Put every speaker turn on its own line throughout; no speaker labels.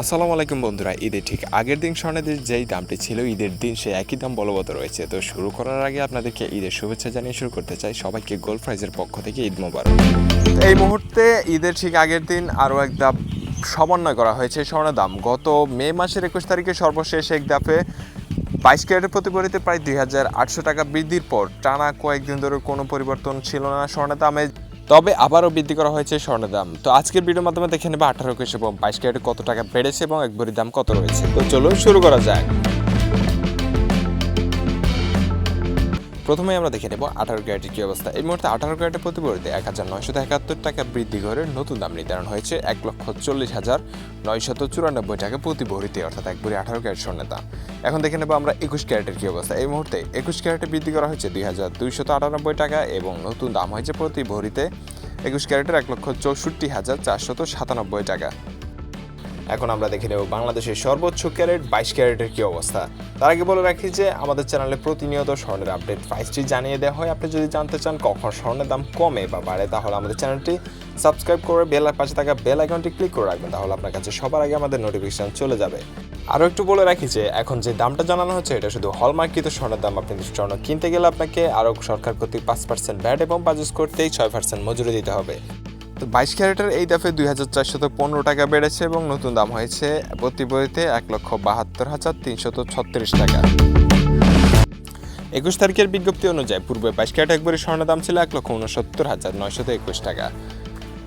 আসসালামু আলাইকুম বন্ধুরা, ঈদের ঠিক আগের দিন স্বর্ণের যেই দামটি ছিল, ঈদের দিন সে একই দাম বলবৎ রয়েছে। তো শুরু করার আগে আপনাদেরকে ঈদের শুভেচ্ছা জানিয়ে শুরু করতে চাই। সবাইকে গোল্ড প্রাইজের পক্ষ থেকে ঈদ মোবারক। এই মুহূর্তে ঈদের ঠিক আগের দিন আরও এক ধাপ সমন্বয় করা হয়েছে স্বর্ণের দাম। গত মে মাসের একুশ তারিখে সর্বশেষ এক ধাপে বাইশ ক্যারেটের প্রতি প্রতিপরিতে প্রায় দুই হাজার আটশো টাকা বৃদ্ধির পর টানা কয়েকদিন ধরে কোনো পরিবর্তন ছিল না স্বর্ণের দামে। তবে আবারও বৃদ্ধি করা হয়েছে স্বর্ণের দাম। তো আজকের ভিডিওর মাধ্যমে দেখে নেবে আঠারো, একুশ এবং বাইশ ক্যারেটে কত টাকা বেড়েছে এবং এক ভরির দাম কত রয়েছে। তো চলুন শুরু করা যায় প্রথমেই আমরা দেখে নেব আঠারো ক্যারেটের কী অবস্থা। এই মুহূর্তে আঠারো ক্যারেটের প্রতিপরিতে এক হাজার নয়শত একাত্তর টাকা বৃদ্ধি করে নতুন দাম নির্ধারণ হয়েছে এক লক্ষ চল্লিশ হাজার নয়শত চুরানব্বই টাকা প্রতি ভরিতে অর্থাৎ এক ভরি আঠারো ক্যারেট স্বর্ণের দাম। এখন দেখে নেব আমরা একুশ ক্যারেটের কী অবস্থা। এই মুহূর্তে একুশ ক্যারেটে বৃদ্ধি করা হয়েছে দুই হাজার দুইশত আটানব্বই টাকা এবং নতুন দাম হয়েছে প্রতি ভরিতে একুশ ক্যারেটের এক লক্ষ চৌষট্টি হাজার চারশত সাতানব্বই টাকা। এখন আমরা দেখে নেব বাংলাদেশের সর্বোচ্চ ক্যারেট, বাইশ ক্যারেটের কী অবস্থা। তার আগে বলে রাখি যে, আমাদের চ্যানেলে প্রতিনিয়ত স্বর্ণের আপডেট প্রাইসটি জানিয়ে দেওয়া হয়। আপনি যদি জানতে চান কখন স্বর্ণের দাম কমে বা বাড়ে, তাহলে আমাদের চ্যানেলটি সাবস্ক্রাইব করে বেলার পাশে থাকা বেল আইকনটি ক্লিক করে রাখবেন, তাহলে আপনার কাছে সবার আগে আমাদের নোটিফিকেশন চলে যাবে। আরও একটু বলে রাখি যে, এখন যে দামটা জানানো হচ্ছে, এটা শুধু হলমার্কিত স্বর্ণের দাম। আপনি স্বর্ণ কিনতে গেলে আপনাকে আরও সরকার কর্তৃক পাঁচ পার্সেন্ট ব্যাট এবং পারচেস করতেই ছয় পার্সেন্ট মজুরি দিতে হবে। বাইশ ক্যারেটের এই দফে দুই হাজার চারশত পনেরো টাকা বেড়েছে এবং নতুন দাম হয়েছে প্রতি বইতে এক লক্ষ বাহাত্তর হাজার তিনশত ছত্রিশ টাকা। একুশ তারিখের বিজ্ঞপ্তি অনুযায়ী পূর্বে বাইশ ক্যারেট একবারে স্বর্ণের দাম ছিল এক লক্ষ উনসত্তর হাজার নয়শত একুশ টাকা।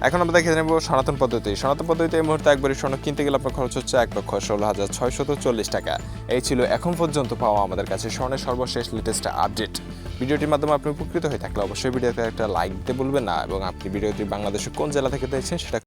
এখন আমরা দেখে নেব সনাতন পদ্ধতি। সনাতন পদ্ধতিতে এই মুহূর্তে একবারই স্বর্ণ কিনতে গেলে আপনার খরচ হচ্ছে এক লক্ষ ষোলো হাজার ছয়শত চল্লিশ টাকা। এই ছিল এখন পর্যন্ত পাওয়া আমাদের কাছে স্বর্ণের সর্বশেষ লেটেস্ট আপডেট ভিডিওটির মাধ্যমে আপনি উপকৃত হয়ে থাকলে অবশ্যই ভিডিওতে একটা লাইক দিতে বলবেন না এবং আপনি ভিডিওটি বাংলাদেশের কোন জেলা থেকে দেখছেন সেটা